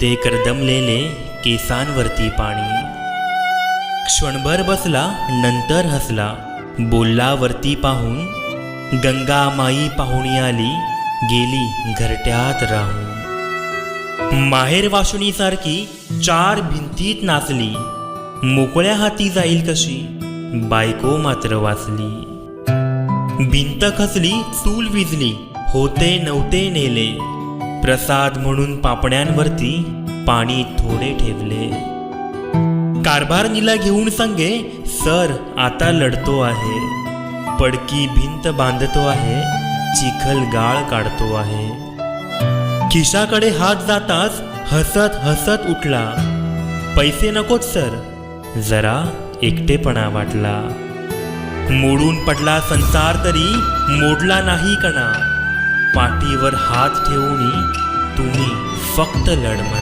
ते करदमलेले केसांवरती पाणी. क्षणभर बसला नंतर हसला. बोलला वरती पाहून गंगा माई पाहुणी आली गेली घरट्यात राहून. माहेर वाशुणीसारखी चार भिंतीत नाचली. मोकळ्या हाती जाईल कशी बायको मात्र वाचली. भिंत खचली चूल विजली होते नव्हते नेले. प्रसाद म्हणून पापण्यांवरती पाणी थोडे ठेवले. कारभारणीला घेऊन सांगे सर आता लढतो आहे. पडकी भिंत बांधतो आहे चिखल गाळ काढतो आहे. खिशाकडे हात जाताच हसत हसत उठला. पैसे नकोत सर. जरा एकटेपणा वाटला. मोडून पडला संसार तरी मोडला नाही कणा. पाठीवर हात ठेवून तुम्ही फक्त लढ